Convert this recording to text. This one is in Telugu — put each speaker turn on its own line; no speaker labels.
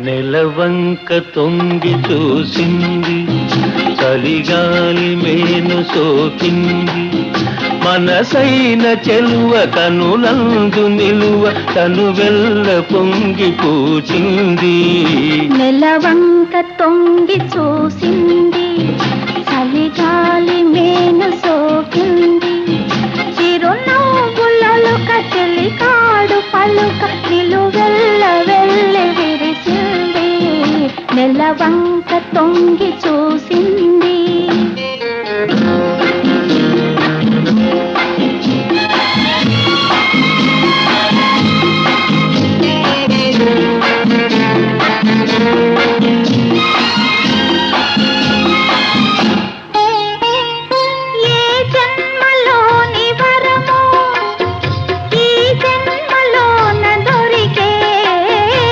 నెలవంక తొంగి చూసింది చలిగాలి మేను సోకింది. మనసైన చెలువ కనులందు నిలువ తను వెళ్ళ పొంగి పూచింది.
నెలవంక తొంగి చూసింది నెలవంక తొంగి చూసింది.